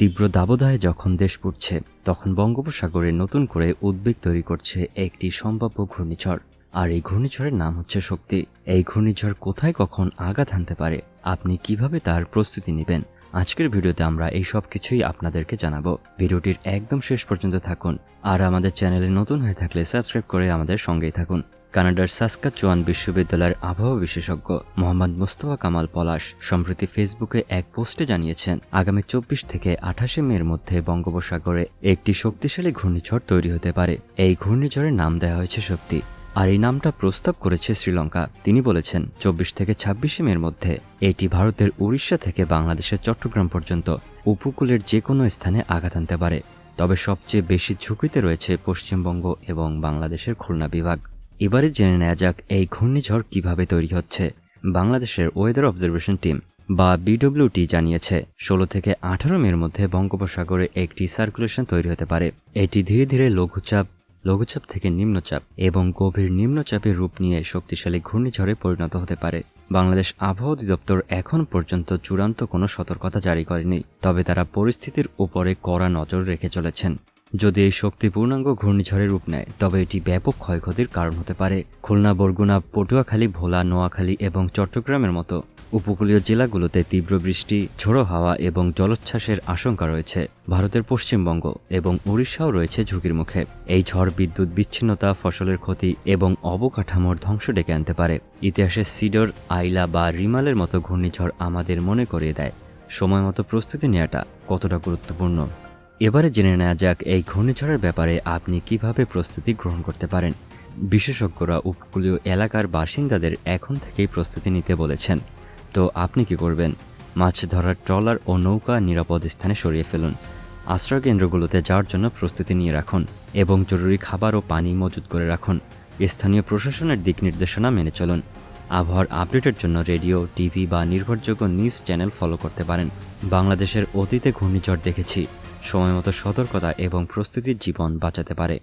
তীব্র দাবদাহে যখন দেশ পড়ছে, তখন বঙ্গোপসাগরে নতুন করে উদ্বেগ তৈরি করছে একটি সম্ভাব্য ঘূর্ণিঝড়। আর এই ঘূর্ণিঝড়ের নাম হচ্ছে শক্তি। এই ঘূর্ণিঝড় কোথায় কখন আঘাত হানতে পারে, আপনি কীভাবে তার প্রস্তুতি নেবেন? আজকের ভিডিওতে আমরা এই সব কিছুই আপনাদেরকে জানাব। ভিডিওটির একদম শেষ পর্যন্ত থাকুন। আর আমাদের চ্যানেলে নতুন হয়ে থাকলে সাবস্ক্রাইব করে আমাদের সঙ্গেই থাকুন। কানাডার সাসকাচুয়ান বিশ্ববিদ্যালয়ের আবহাওয়া বিশেষজ্ঞ মোহাম্মদ মুস্তফা কামাল পলাশ সম্প্রতি ফেসবুকে এক পোস্টে জানিয়েছেন, আগামী চব্বিশ থেকে আঠাশে মের মধ্যে বঙ্গোপসাগরে একটি শক্তিশালী ঘূর্ণিঝড় তৈরি হতে পারে। এই ঘূর্ণিঝড়ের নাম দেওয়া হয়েছে শক্তি। আর এই নামটা প্রস্তাব করেছে শ্রীলঙ্কা। তিনি বলেছেন, চব্বিশ থেকে ছাব্বিশে মের মধ্যে এটি ভারতের উড়িষ্যা থেকে বাংলাদেশের চট্টগ্রাম পর্যন্ত উপকূলের যে কোনো স্থানে আঘাত আনতে পারে। তবে সবচেয়ে বেশি ঝুঁকিতে রয়েছে পশ্চিমবঙ্গ এবং বাংলাদেশের খুলনা বিভাগ। এবারে জেনে নেওয়া যাক এই ঘূর্ণিঝড় কীভাবে তৈরি হচ্ছে। বাংলাদেশের ওয়েদার অবজারভেশন টিম বা বিডব্লিউটি জানিয়েছে, ষোলো থেকে আঠারো মের মধ্যে বঙ্গোপসাগরে একটি সার্কুলেশন তৈরি হতে পারে। এটি ধীরে ধীরে লঘুচাপ লঘুচাপ থেকে নিম্নচাপ এবং গভীর নিম্নচাপের রূপ নিয়ে শক্তিশালী ঘূর্ণিঝড়ে পরিণত হতে পারে। বাংলাদেশ আবহাওয়া অধিদপ্তর এখন পর্যন্ত চূড়ান্ত কোনো সতর্কতা জারি করেনি, তবে তারা পরিস্থিতির উপরে কড়া নজর রেখে চলেছেন। যদি এই শক্তি পূর্ণাঙ্গ ঘূর্ণিঝড়ের রূপ নেয়, তবে এটি ব্যাপক ক্ষয়ক্ষতির কারণ হতে পারে। খুলনা, বরগুনা, পটুয়াখালী, ভোলা, নোয়াখালী এবং চট্টগ্রামের মতো উপকূলীয় জেলাগুলোতে তীব্র বৃষ্টি, ঝোড়ো হাওয়া এবং জলোচ্ছ্বাসের আশঙ্কা রয়েছে। ভারতের পশ্চিমবঙ্গ এবং উড়িষ্যাও রয়েছে ঝুঁকির মুখে। এই ঝড় বিদ্যুৎ বিচ্ছিন্নতা, ফসলের ক্ষতি এবং অবকাঠামোর ধ্বংস ডেকে আনতে পারে। ইতিহাসে সিডর, আইলা বা রিমালের মতো ঘূর্ণিঝড় আমাদের মনে করিয়ে দেয়। সময় মতো প্রস্তুতি নেওয়াটা কতটা গুরুত্বপূর্ণ? এবারে জেনে নেওয়া যাক এই ঘূর্ণিঝড়ের ব্যাপারে আপনি কীভাবে প্রস্তুতি গ্রহণ করতে পারেন। বিশেষজ্ঞরা উপকূলীয় এলাকার বাসিন্দাদের এখন থেকেই প্রস্তুতি নিতে বলেছেন। তো আপনি কি করবেন? মাছ ধরার ট্রলার ও নৌকা নিরাপদ স্থানে সরিয়ে ফেলুন। আশ্রয় কেন্দ্রগুলোতে যাওয়ার জন্য প্রস্তুতি নিয়ে রাখুন এবং জরুরি খাবার ও পানি মজুত করে রাখুন। স্থানীয় প্রশাসনের দিক নির্দেশনা মেনে চলুন। আবহাওয়ার আপডেটের জন্য রেডিও, টিভি বা নির্ভরযোগ্য নিউজ চ্যানেল ফলো করতে পারেন। বাংলাদেশের অতীতে ঘূর্ণিঝড় দেখেছি। সময়মতো সতর্কতা এবং প্রস্তুতির জীবন বাঁচাতে পারে।